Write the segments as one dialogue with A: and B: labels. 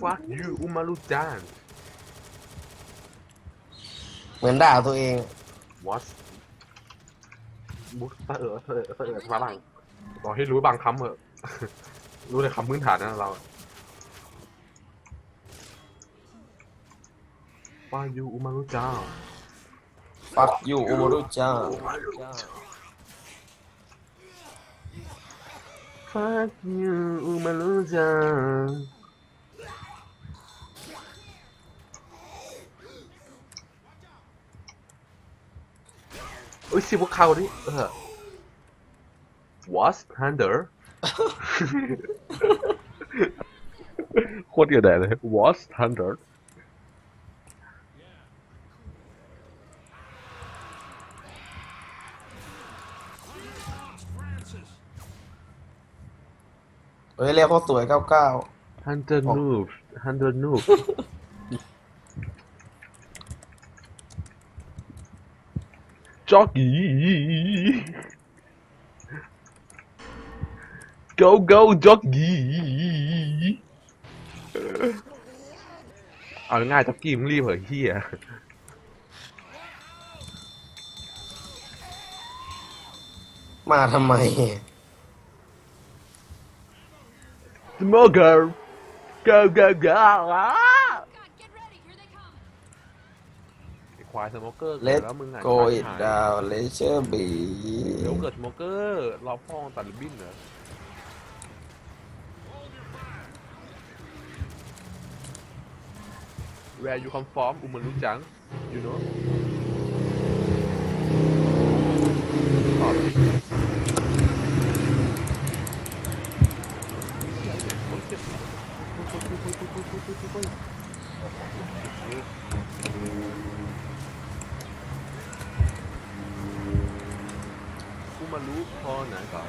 A: fuck you อุมารุจัง
B: เหมือนด่าตัวเอง
A: what บุ๊กเออเออเออฝรั่งบอกให้รู้บางคำเหอะ รู้แต่คำพื้นฐานนะเราว่ายูอุมารุจัง
B: ฟักยูอุมารุจ้า
A: fuck you อุมารุจัง อ้ยสิพวกเขาดิเออ what thunder โคตรเกิดแดดเลย what thunder
B: เฮ้ยเรียกเขาสวยเก้าเก้า
A: Hunter noob Hunter noob จ็อกกี้ go go จ็อกกี้เอาง่ายจ็อกกี้มึงรีบเหอะเฮีย
B: มาทำไม
A: smoker go go go อ้า
C: God, get ready. Here they come.
A: ไอ้ ควายสโมเกอร์
B: เล
A: เกิด
B: ต
A: แล้วมึงอะ
B: โกอิด
A: หาย
B: ดาวเลเชอร์บี
A: เดี๋ยวเกิดสโมเกอร์รอพ่อตัดริบบิ้นเหรอ Where you come from อุมารุจัง you know ตอบดิอุมารุพอไหนก่อ
B: น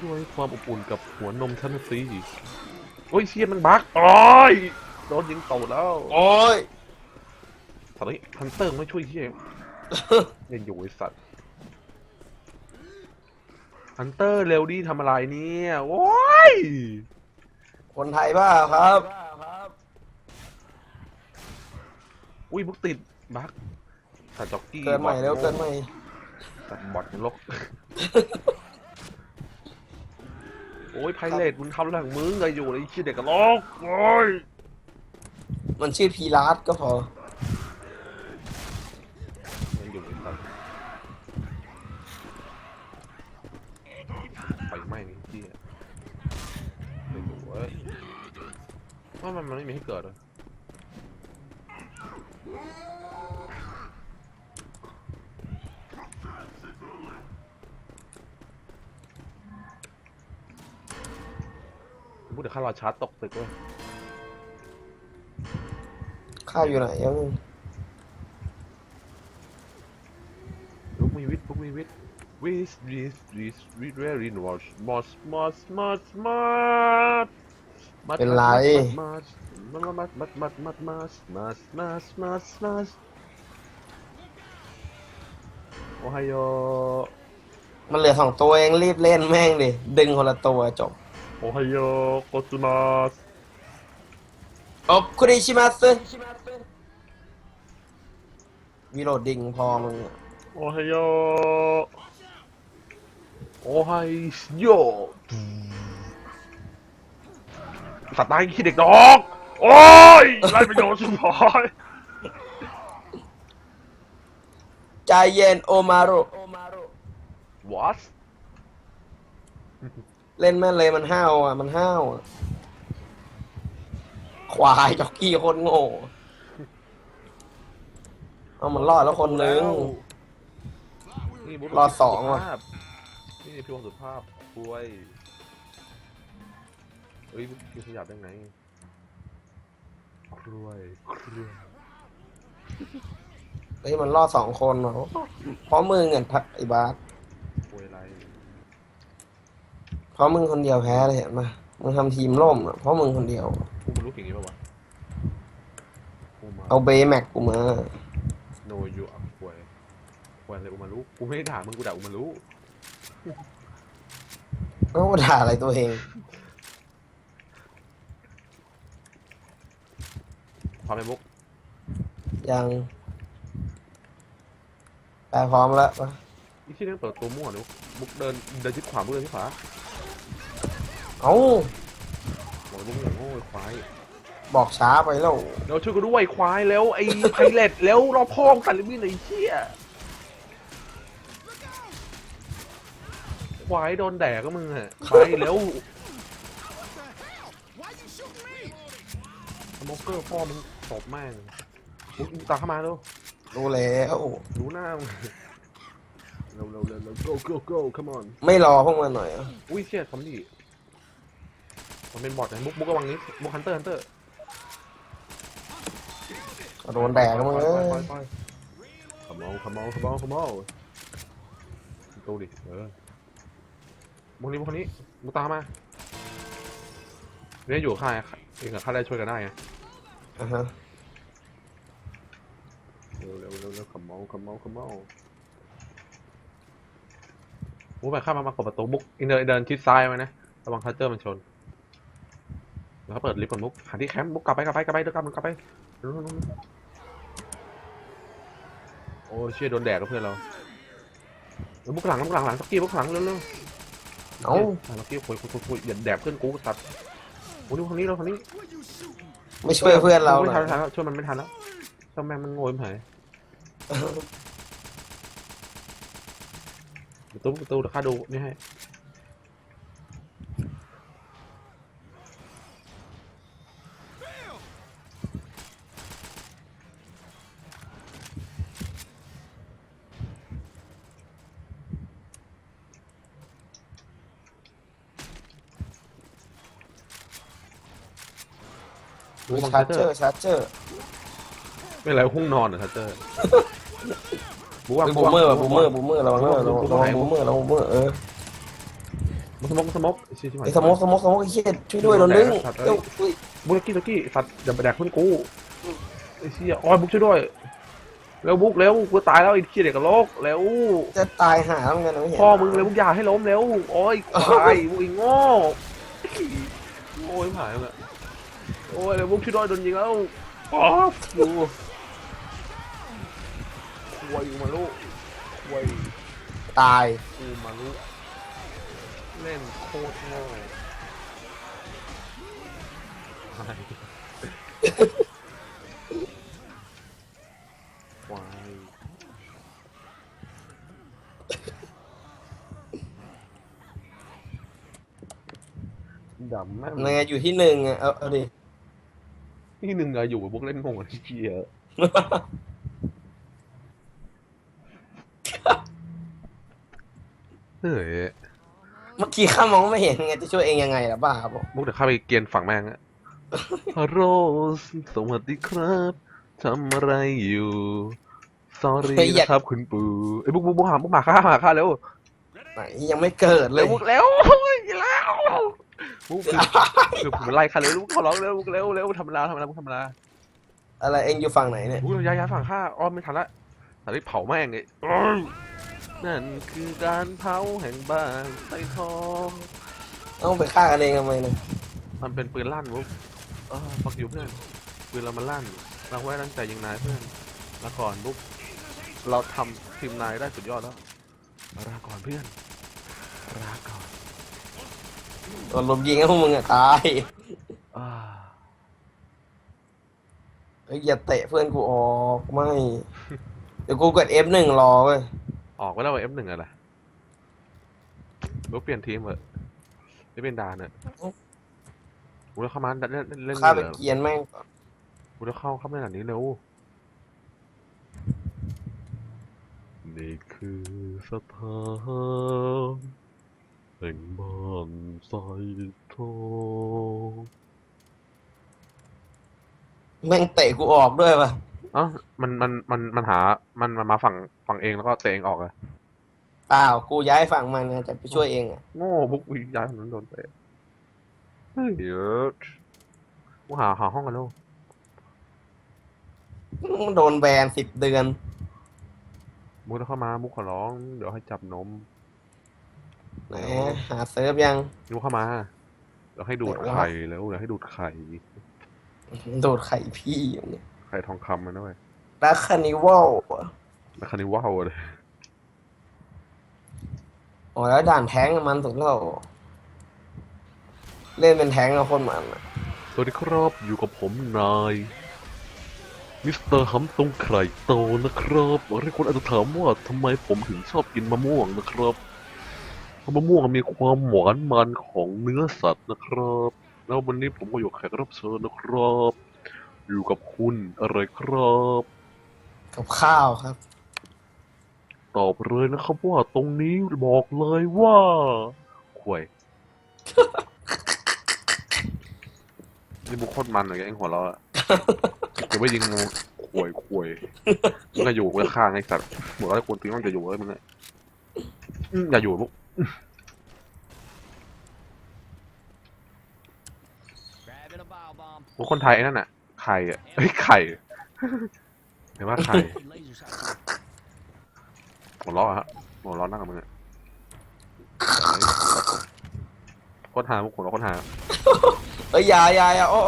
A: ช่วยความอบอุ่นกับหัวนมฉันสิโอ้ยเชียมันบักโอ้ยโดนยิงตกแล้ว
B: โอ้ย
A: สัตว์นี้ฮันเตอร์ไม่ช่วยเชียเล่นอยู่ไอสัตว์ฮันเตอร์เร็วดิทำอะไรเนี่ยโอ้ย
B: คนไทยบ้าครับ
A: อุ้ยบุกติดบักสัตว์จ็อกกี้
B: เกิดใหม่แล้วเกิดใหม่
A: สัตว์บอดนรก โอ้ยไพเรตมึงทำอะไรของมึงไงอยู่ไอ้เชี่ยเด็กกระโหลกโอ้ย
B: มันชื่อพีรัสก็พอ
A: ยังอยู่ไอ้สัตว์ไฟไหม้นี่เชี่ยไม่อยู่เว้ยว่ามันมันไม่มีให้เกิดเหร อพูดถึงข้าราชาร์จตกตึกเว้ย
B: ข้าอยู่ไหนยัง
A: ลุกมีวิทย์ลุกมีวิทย์วิสวิสวิสวิสเวรินวอชมอสมอสมอสมอส
B: เป็นไร
A: มัดมัดมัดมัดมัดมัดมัดมัดมัดมัดโอไฮโอ
B: มันเหลือสองตัวเองรีบเล่นแม่งดิ ดึงคนละตัวจบ
A: โอไฮโอโกซุมัส
B: โอ้คุริชิมัสวิโรดดิงพอมึงอะ
A: โอไฮโอโอไฮโยสัตว์ตายขี้เด็กดอก โอ้ยไรประโยชน์สุดท้าย
B: ใจเย็นโอมารุ
A: what
B: เล่นแม่นเลยมันห้าวอะ มันห้าวอะ ควายจ็อกกี้โคนโง่เอามันรอดแล้วคนนึง
A: นี่บุ๊ค
B: รอดสองว่ะ
A: สุภาพนี่พี่วงสุภาพป่วยเฮ้ยบุ๊คกินขยับได้ไงครวยครวย
B: เฮ้ยมันรอดสองคนเหรอเพราะมึงเงินพักไอ้บาส
A: ครวยอะไร
B: เพ ราะมึงคนเดียวแพ้เลยเห็นปะมึงทำทีมล่มอะเพราะมึงคนเดียว
A: พวกมันรู้เก่งอย่างนี้ป่าวะกูมา
B: เอาเบย์แม็กกูมา
A: โนยูอักควยควยอะไรอุมารู้กูไม่ได้ด่ามึงกูด่าอุมารู้
B: เอ้าด่าอะไรตัวเอง
A: ความเป็นมุก
B: ยังแปลพร้อมแล้วปะ
A: อีที่นั่งเปิดตัวมั่วนุกมุกเดินเดินทิศขวามุกเดินทิศขวา
B: เอ้า
A: บอกมุกอย่างโง่ไอ้ควาย
B: บอกช้าไปแล้ว
A: เดี๋ยวช่วยกูด้วยควายแล้วไอ้ไพเรตแล้วรอบพ่อมงตัดลิมินไอ้เชี่ยควายโดนแดกก็มึงอะไปแล้วสโมกเกอร์พ่อมึงตบแม่งมุกมึงตามเข้ามาเร็ว
B: รู้แล้ว
A: รู้หน้ามึงเร็วเร็วเร็วเร็ว go go go come on
B: ไม่รอพวกมันหน่อยเหรอ
A: อุ้ยเชี่ยทำดิ มันเป็นบอทนะมุกมุกระวังนี้มุกฮันเตอร์ฮันเตอร์
B: โดนแดกแล้วมึงเอ้ย
A: ขมเอาขมเอาขมเอาขมเอาดูดิเออมุกนี้มุกคนนี้มุกตามมาเนี่ยอยู่กับข้าเองกับข้าได้ช่วยกันได้ไง
B: อะฮะ
A: เร็วเร็วเร็วเร็วขมเอาขมเอาขมเอามุกไปข้ามามากดประตูมุกอินเดินเดินทิศซ้ายไว้นะระวังคัตเตอร์มันชน แล้วก็เปิดลิฟต์ก่อนมุกหาที่แคมป์มุกกลับไปกลับไปกลับไปเดี๋ยวกลับมันกลับไปเร็วเร็วเร็วโอ้ยเชี่ยโดนแดดกับเพื่อนเราเดี๋ยวมุกหลังมุกหลังหลังสักกี้มุกหลังเร็วเร็ว
B: เอ้า
A: หลังสักกี้คุยคุยคุยคุยอย่าแดดเพื่อนกูตัดโอ้ยนี่คนนี้เราคนนี้
B: ไม่ช่วยเพื่อนเรา
A: ไม่
B: หน่
A: ทั
B: อนย
A: ไม่ทันแล้วช่วยมันไม่ทันแล้วช่างแม่งมันโง่ยมันหายประตูประตูเดี๋ยวข้าดูนี่ให้
B: มีชาร์เจอร์ชาร์เจอร์
A: ไม่ไรห้องนอนเหรอทัตเตอร์บูว่า
B: บูมเมอร์บูมเมอร์บูมเมอร์ระวังระวังระวังระวังบูมเมอร์ระวังบูมเมอร์เออ
A: มันสมกสมกชิชิ
B: ไอ้สโมกสโมกสโมกไอ้เหี้ยช่วยด้วยโดนดึงเจ้าอุ้ย
A: บุกกี้บุกกี้สัตว์อย่าไปแดกเพื่อนกูไอ้เชี่ยออยบุกช่วยด้วยเร็วบุกเร็วกูตายแล้วไอ้เชี่ยเด็กกับโลกเร็ว
B: จะตายหาแล้วกันนะไม่เห็น
A: พ่อมึงเร็วบุกอย่าให้ล้มเร็วโอ้ยควายบุกไอ้โง่โอ้ยหายแล้ว โอ้ยเร็วบุกช่วยด้วยโดนยิงแล้วอ๋อกูควายกูมาลูกควาย
B: ตาย
A: กูมาลูกเล่นโคตรโง่ควายดำแม่ง
B: ยังไงอยู่ที่หนึ่งอะเอาเอาดิ
A: ที่หนึ่งอะอยู่กับพวกเล่นโง่ที่เกียเฮ้ย
B: เมื่อกี้ข้ามองไม่เห็นไงจะช่วยเองยังไงล่ะบ้าบอก
A: มุกเดี๋ยวเข้าไปเกียนฝั่งแม่งอะโรสสวัสดีครับทำอะไรอยู่ sorry นะครับคุณปู่ไอ้ยบุกบุกบุกหาบุกหมาฆ่าหาฆ่าเร็ว
B: ไหนยังไม่เกิดเล
A: เร็
B: ยว
A: บุกเร็วอีกแล้ว บุกคือคือผมไล่ฆ่าเร็วบุกขอร้องเร็วบุกเร็วเร็วทำเวลาทำเวลาบุกทำเวลา
B: อะไรเองอยู่ฝั่งไหนเนี่ย
A: บุกย้ายย้ายฝั่งฆ่าอ้อมไม่ทันละแต่ได้เผาแม่งเลยนั่นคือการเผาแห่งบ้านไส้ทอง
B: ต้องไปฆ่ากันเองทำไมเนี่ย
A: มันเป็นปืนลั่นบุ๊กเออฟักอยู่เพื่อนปืนเรามันลั่นเราไว้ตั้งใจยิงนายเพื่อนลาก่อนบุ๊กเราทำทีมนายได้สุดยอดแล้วลาก่อนเพื่อนลาก่อน
B: โดนลมยิงให้พวกมึงอะตาย
A: อ่า
B: เฮ้ยอย่าเตะเพื่อนกูออกไม่ เดี๋ยวกูกด F1 รอเว้ย
A: ออกไปแล้วเอฟหนึ่งอะไรบุ๊กเปลี่ยนทีมเหอะไม่เป็นดานเนอะกูจะเข้ามาเล่นเล่นเล่น
B: ฆ่าไป
A: เหลือ
B: เกรียนแม่งก่อน
A: กูจะเข้าเข้าในหนังนี้เร็วนี่คือสถาน แห่งบ้านไซทอง
B: แม่งเตะกูออกด้วยวะ
A: เอ้ามันมันมันมันหามันมันมาฝั่งฝั่งเองแล้วก็เตะเองออกเลย
B: เปล่ากูย้ายฝั่งมันนะจะไปช่วยเองอะ
A: โง่บุกวิย้ายคนนั้นโดนเตะเฮ้ยเยอะกูหาหาห้องกันแล้ว
B: โดนแบนสิบเดือน
A: มุกจะเข้ามามุกขอร้อง เดี๋ยวให้จับนม
B: ไหนหาเซิร์ฟยัง
A: มุกเข้ามาเดี๋ยวให้ดูด
B: เดี๋ยว
A: ไข่แล้วเดี๋ยวให้ดูดไข่
B: โดดไข่พี่อยู่เนี่ย
A: ไข่ทองคำมันด้วย
B: รักคานิวัล
A: แล้วคันนี้ว้าวเลย
B: โอ้แล้วด่านแท้งมันสุดแล้วเล่นเป็นแท้งกับคนมันอะ
A: สวัสดีครับอยู่กับผมนายมิสเตอร์ฮัมตรงไข่โตนะครับหลายคนอาจจะถามว่าทำไมผมถึงชอบกินมะม่วงนะครับ เพราะมะม่วงมีความหวานมันของเนื้อสัตว์นะครับ แล้ววันนี้ผมก็อยู่กับแขกรับเชิญนะครับ อยู่กับคุณอะไรครับ
B: กับข้าวครับ
A: ตอบเลยนะครับว่าตรงนี้บอกเลยว่าควยนี่บุคคลมันเหรอแกเองหัวเราะอะจะไม่ยิงงูควยควยมึงจะอยู่มึงจะฆ่าไอ้สัตว์หัวเราะคนตีมันจะอยู่เลยมึงอะอืมอย่าอยู่ลูก
D: Grabbing a bile bomb.
A: พวกคนไทยไอ้นั่นน่ะ ไข่อะเฮ้ยไข่เห็นว่าไข่
D: Laser shot here.
A: หัวเราะอะฮะหัวเราะนั่งกับมึงอะโคนหาพวกหัวเราะโคนหา
B: เอ้ยอยาอยาอยาโอ้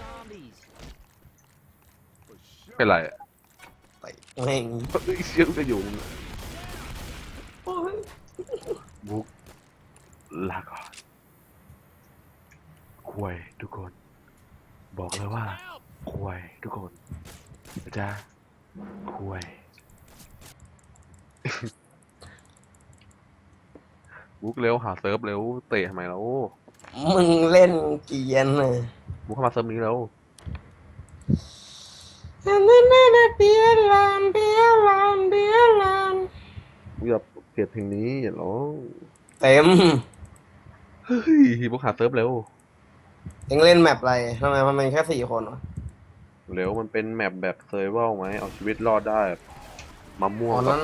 D: Zombies.
A: เป็นไรอะ
B: ไป แม่ง
A: เฮ้ยเชี่ยจะอยู่มึงอะ
B: โอ้ย
A: บุ๊กลาก่อนควยทุกคน บอกเลยว่าควยทุกคนนะจ้าควยบุ๊กเร็วหาเซิร์ฟเร็วเตะทำไมแล้ว
B: มึงเล่นเกียนน่ะ
A: บุ๊กเข้ามาเซิร์ฟนี้แล้ว
B: นั่นนั่นนั่นเบียร์ลานเบียร์ลานเบียร์ลาน
A: บุ๊กอย่าเกลียดเพลงนี้อย่าร้อง
B: เต็ม
A: เฮ้ยบุ๊กหาเซิร์ฟเร็ว
B: เอ็งเล่นแมปอะไรทำไมมันมีแค่สี่คนวะ
A: เร็วมันเป็นแมปแบบเซอร์ไวลไหมเอาชีวิตรอดได้มะม่ว
B: อ๋
A: ง
B: อนั้น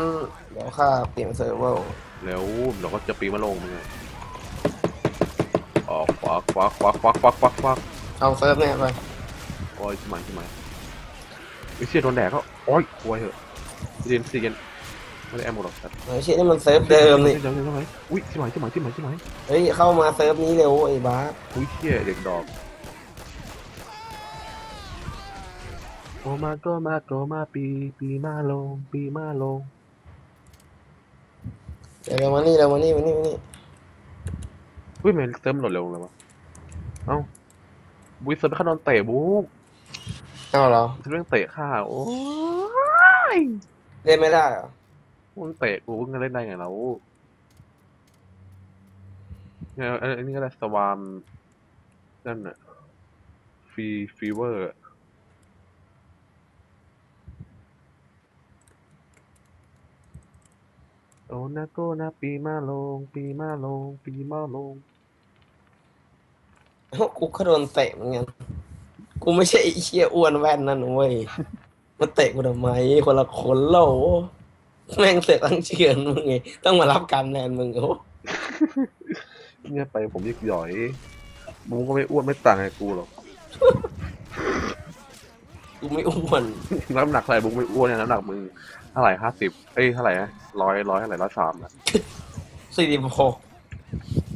B: เดี๋ยวข้าเปลี่ยนเซิร์ฟเวอร์
A: เร็วเดี๋ยวก็จะปีนมาลงมึงไงออกควักควักควักควักควักควักควัก
B: เอาเซิร์ฟเนี่ยไป
A: โอ้ยชิบหายชิบหาย ไอ้เชี่ยโดนแดดก็โอ้ยควยเหอะเรียนซีกันไม่ได้แอมหมดหรอกสัตว์
B: ไอ้เชี่ยนี่มันเซิร์ฟเดิมนี่
A: เดี๋ยวเดี๋ยวเดี๋ยวเดี๋ยวอุ้ยชิบหายชิบหายชิบหายชิบหาย
B: เฮ้ยเข้ามาเซิร์ฟนี้เร็วไอ้บาส
A: อุ้ยเชี่ยเด็กดอกโอมาก็มาก็มาปีปีมาลงปีมาลง
B: เดี๋ยวเร็วมานี่เร็วมานี่มานี่มานี่
A: อุ้ยแมนเติมโหลดเร็วเลยวะเอ้าบุยเซิร์ฟข้าโดนเตะบุ๊ก
B: เอาเหรอ
A: เรื่องเตะข้าโอ้ย
B: เล่นไม่ได้เหรอ
A: มึงเตะกูมึงจะเล่นได้ไงเราเนี่ยอันอันนี้ก็ได้สวามนั่นน่ะฟรีฟีเวอร์โอ้นาโกนาปีมาลง ปีมาลง ปีมาลง
B: กูก็โดนเตะเหมือนกัน กูไม่ใช่ไอ้เชี่ยอ้วนแว่นนั่นเว้ยมาเตะกูทำไมคนละคนเล่าแม่งเสร็จตั้งเชือนมึงไงต้องมารับกรรมแทนมึงโอ้
A: เนี่ยไปผมยิกหย่อยบุ้งก็ไม่อ้วนไม่ต่างไงกูหรอก
B: กูไม่อ้วน
A: น้ำหนักเท่าไหร่บุ้งไม่อ้วนเนี่ยน้ำหนักมึงเท่าไหร่ห้าสิบเอ้ยเท่าไหร่นะร้อยร้อยเท่าไหร่ร้อยสามนะ
B: สี่สิบหก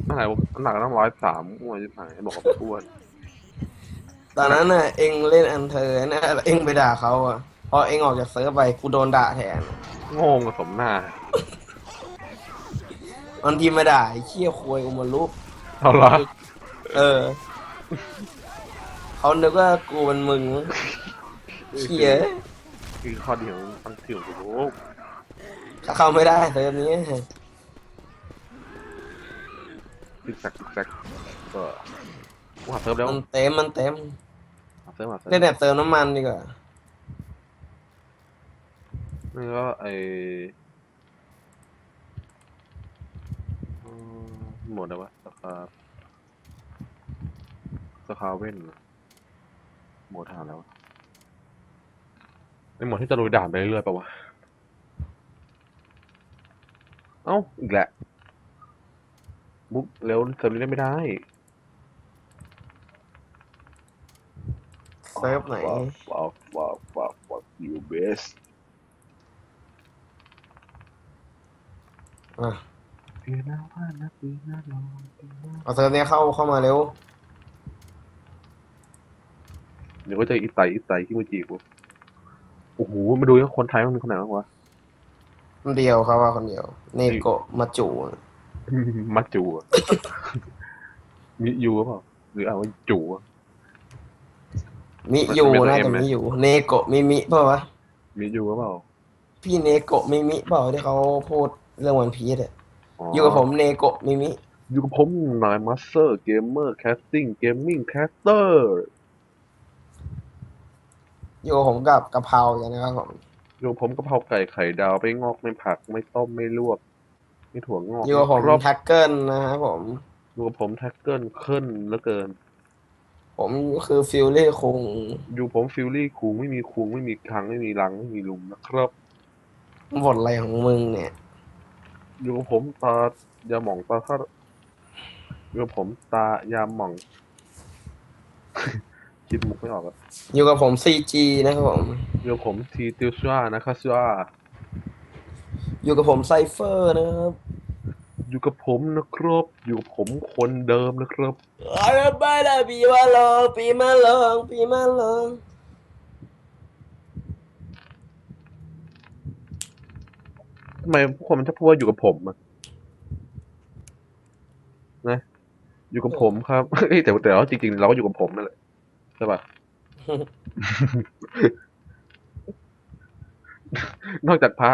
A: เท่าไหร่บุ๊กน้ำหนักต้องร้อยสามอ้วนจะหายบอกกับอ้วน
B: ตอนนั้นน่ะเอ็งเล่นอันเธอนะแล้วเอ็งไปด่าเขาอะพอเอ็งออกจากเซิร์ฟไปกูโดนด่าแทน
A: โงงกับสมหน้า
B: บางทีมาด่าไอ้เชี่ยควยกูมาลุก
A: เอาละ
B: เออเขานึกว่ากูเป็นมึงเชี่ย
A: คือข้อดีของตั้งที่ของกูบุ๊ก
B: ถ้าเข้าไม่ได้เซิร์ฟนี้
A: ซิกแซกซิ กแซกก็กูหาเซิร์ฟแล้ว
B: มันเต็มมันเต็ม
A: หาเซิร์ฟหาเซิร์ฟ
B: เล่นแบบเติมน้ำมันดีกว่า
A: นี่ก็ไอเอ่อหมดแล้ววะสคาสคาเว่นเหรอโหมดหาแล้ววะในโหมดที่จะลุยด่านไปเรื่อยๆปะวะ เอ้า อีกแหละ บุ๊กเร็วเสริมนี้ได้ไม่ได้
B: เซิร์ฟไหน
A: ว้าวว้าวว้าวว้าวยูเบส
B: อะ
A: ปีหน้าว่านะปีหน้าลองปีหน้า
B: เอาเซิร์ฟเนี้ยเข้าเข้ามาเร็ว
A: เดี๋ยวก็เจะอีไตอีไตที่มือจีกูโอ้โหมาดูว่าคนไทยมันมีคนไหนบ้างวะ
B: คนเดียวครับว่าคนเดียว เนโกะมาจู
A: มัดจูอะมิยูหรือเปล่าหรือเอาว่าจูอะ
B: มิยู
A: มันเป็นตัว
B: น่า
A: M
B: จะ
A: ไหม
B: มิยูเนโกะมิมิเปล่าวะ
A: มิยูหรือเปล่า
B: พี่เนโกะมิมิเปล่าที่เขาพูดเรื่องวันพีซอะ
A: อ๋อ
B: อยู่กับผมเนโกะมิมิ
A: อยู่กับผมนายมาสเตอร์เกมเมอร์แคสติ้งเกมมิ่งแคสเตอร์
B: อยู่กับผมกับกะเพราอย่างนะครับผม
A: อยู่กับผมกะเพราไก่ไข่ดาวไม่งอกไม่ผักไม่ต้มไม่ลวก ไม่ถั่วงอก
B: อยู่กับผม
A: รอบ
B: แท็กเกิลนะครับผม
A: อยู่กับผมแท็กเกิลขึ้นเหลือเกิน
B: ผมคือฟิลลี่คุง
A: อยู่ผมฟิลลี่คุงไม่มีคุงไม่มีคังไม่มีรังไม่มีลุงนะครับ
B: บทอะไรของมึงเนี่ย
A: อยู่กับผมตายาหม่องตาคาอยู่กับผมตายาหม่อง คิดมุกไม่ออกอะ
B: อยู่กับผมซีจีนะครับผม
A: อยู่กับผมทีติวชัวนะครับชัว
B: อยู่กับผมไซเฟอร์นะครับ
A: อยู่กับผมนะครับ อยู่กับผมคนเดิมนะครับ
B: อะไรบ้าละปีมาลองปีมาลองปีมาลอง
A: ทำไมพวกคนมันชอบพูดว่าอยู่กับผมอะนะ อยู่กับผมครับเอ้ยแต่แต่ว่าจริงๆ เราก็อยู่กับผมนั่นแหละใช่ปะ นอกจากพระ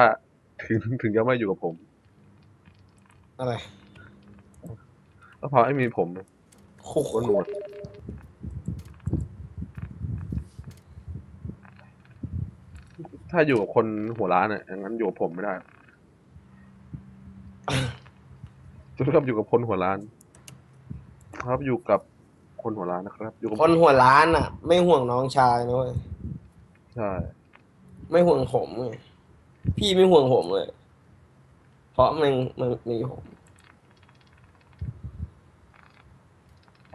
A: ถึงถึงจะไม่อยู่กับผม
B: อะไร
A: แล้วพระไม่มีผมนะ
B: โอ้โห
A: ก็หนวดถ้าอยู่กับคนหัวร้านอะอย่างนั้นอยู่กับผมไม่ได้จะต้องอยู่กับคนหัวร้าน ครับอยู่กับคนหัวร้านนะครับ อยู่กับ
B: คนหัวล้านอะ ไม่ห่วงน้องชายนะเว้ย
A: ใช่
B: ไม่ห่วงผมเลยพี่ไม่ห่วงผมเลยเพ ราะมันมันมีผม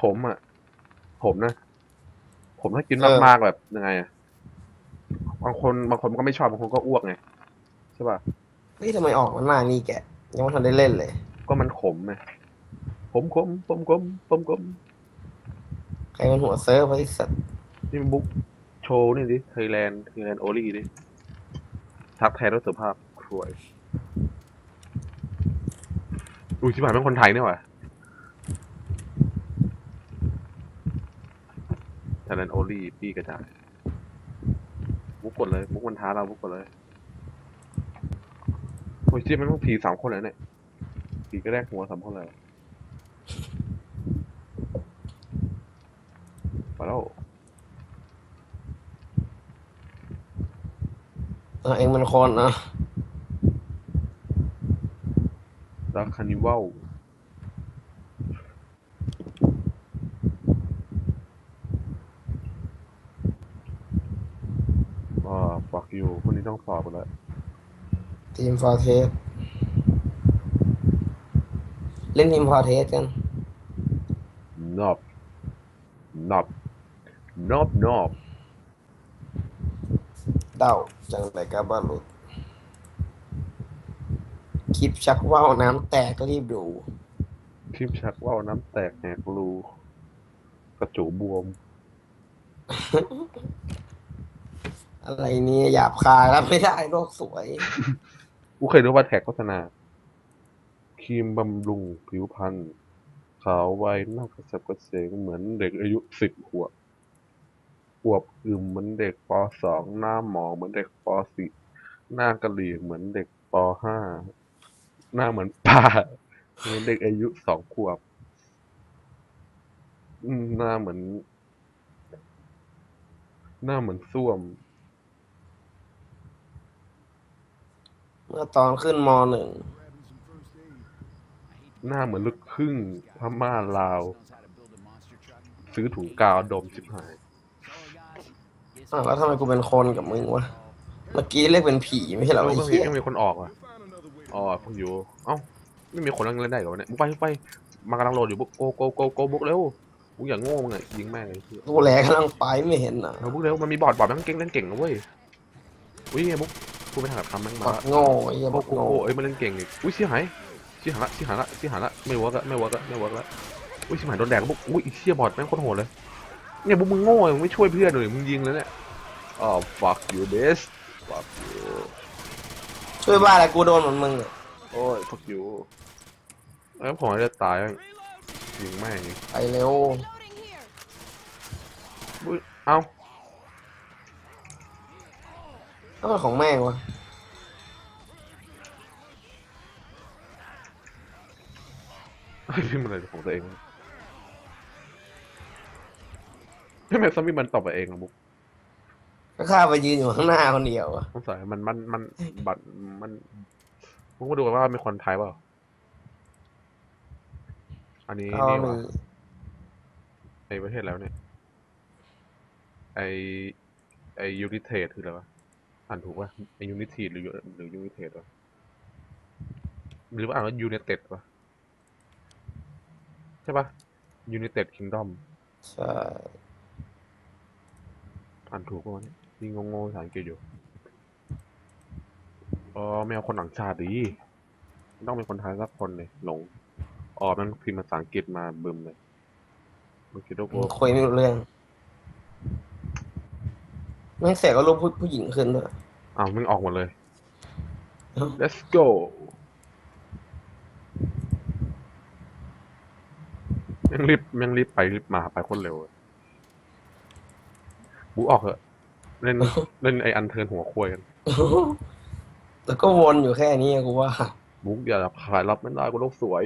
A: ผมอะ ผมนะ ผมถ้ากินมากๆแบบยังไงอะบางคนบางคนก็ไม่ชอบบางคนก็อ้วกไงใช่ป่ะ
B: เฮ้ยทำไมออกมันมานี่แกะยังไม่ทันได้เล่นเลย
A: ก็มันขมไงผมขมผมขมผมขม
B: ใครมันหัวเซิร์ฟไอ้สัตว์
A: นี่มันบุ๊กโชว์นี่ดิไทยแลนด์ไทยแลนด์โอลี่ดิทักแทนด้วยสุภาพครวย อุ้ยชิบหายเป็นคนไทยเนี่ยว่ะไทยแลนโอลี่ปีกระจายมุกกดเลยมุกมันท้าเรามุกกดเลยโอ้ยเชี่ยมันต้องผีสามคนเลยเนี่ยผีก็แรกหัวสามคนเลยมาแล้ว
B: เออเองมันคนนะ
A: ดาคานิวัลอ่า fuck you คนนี้ต้องสอบกันแล้ว
B: ทีมฟอร์เทสเล่นทีมฟอร์เทสกัน
A: นอบนอบนอบนอบ
B: เดาจังไรกับบอลลุดค ลิปชักว่าวน้ำแตกรีบดู
A: คลิปชักว่าวน้ำแตกแหกรูกระจูบวม
B: อะไรเนี่ยหยาบคายรับไม่ได้โลกสวย
A: กูเคยดูว่าแท็กโฆษณาครีมบำรุงผิวพรรณขาวไวหน้ากระสับกระเฉงเหมือนเด็กอายุสิบขวบอวบอึมเหมือนเด็กปสองหน้าหมอเหมือนเด็กปสี่หน้ากะหรี่เหมือนเด็กปห้า หน้าเหมือนป้าเหมือนเด็กอายุสองขวบอืมหน้าเหมือน หน้าเหมือนส้วม
B: เมื่อตอนขึ้นมหนึ่ง
A: หน้าเหมือนลูกครึ่งพม่าลาว
D: knows how to build a monster truck.
A: ซื้อถุงกาวดมชิบหาย
D: So, guys, this
B: อ้าวแล้วทำไมกูเป็นคนกับมึงวะ เมื่อกี้เรียกเป็นผีไม่ใช่เหรอ
A: แล้ว
B: ไอ้
A: ก็มี
B: เหี้ย
A: ยังมีคนออกอะ อ๋อพวกอยู่ เอ้า ไม่มีคนเล่นได้เหรอวะเนี่ยบุ๊กไปบุ๊กไปมากำลังโหลดอยู่บุ๊กโกโกโกโกบุ๊กเร็วบุ๊กอย่างโง่มึงอะยิงแม่งเลยเหี้ย
B: กูแหลกำลังไปไม่เห็นอะ
A: เอาบุ๊กเร็วมันมีบอร์ดบอร์ดแม่งเก่งเล่นเก่งนะเว้ยอุ้ยไงบุ๊กกูไปทางกับทำแม่ง
B: บ
A: มา
B: อดโง่ไอ้เหี้ยบ
A: โอ้
B: อด
A: โห
B: โง่
A: เอ้ยมันเล่นเก่งอีกอุ้ยเสียหายเสียหายละเสียหายละเสียหายละไม่เวิร์กละไม่เวิร์กละไม่เวิร์กละอุ้ยเสียหายโดนแดกแล้วบุ๊กอุ้ยไอ้เชี่ยบอร์ดแม่งโคตรโหดเลยเนี่ยบุ๊กมึงโง่มึงไม่ช่วยเพื่อนเลยมึงยิงแล้วเนี่ยอ๋อ fuck you this fuck you
B: ช่วยบ้าอะไรกูโดนเหมือนมึงอะ
A: โอ้ย fuck you เอ้ยผมจะตายแล้วยิงแม่งอีก
B: ไปเร็ว
C: Loading here.
A: อุ้ยเอ้า
B: แล้วมันของแม่งวะ
A: พี่มันอะไรของตัวเองวะทำไมซอมบี้มันตอบไปเองอะบุ๊ก
B: ก็ข้าไปยืนอยู่ข้างหน้าคนเดียวอะ
A: สงสัยมันมันมันบัตรมันมึงมาดูกันว่ามีคนไทยเปล่า อันนี้
B: ก็
A: นี่
B: มี
A: วะไอประเทศแล้วเนี่ย ไอไอยูนิเทสคืออะไรวะอ่านถูกป่ะไอยูนิทีหรือหรือยูนิเทสวะหรือว่าอ่านว่ายูเนเต็ดวะใช่ป่ะยูเนเต็ดคิงดอม
B: ใช่
A: อ่านถูกป่ะวะเนี่ย ยิงงงๆภาษาอังกฤษอยู่อ๋อไม่เอาคนต่างชาติดี ต้องเป็นคนไทยสักคนเลยหลงอ๋อมันพิมพ์ภาษาอังกฤษมาบึมเลยมันคิดว่ากู
B: คุยไม่รู้เรื่องแม่งเสียก็รูปผู้ผู้หญิงขึ้นด้วย
A: อ้าวมึงออกหมดเลย
B: เอ้า
A: let's go ยังรีบยังรีบไปรีบมาไปโคนเร็วอะบูออกเหอะ เล่นเล่นไออันเทิร์นหัวควยกัน
B: แล้วก็วนอยู่แค่นี้อะกูว่า
A: บุ๊กอย่าขายรับไม่ได้กูโลกสวย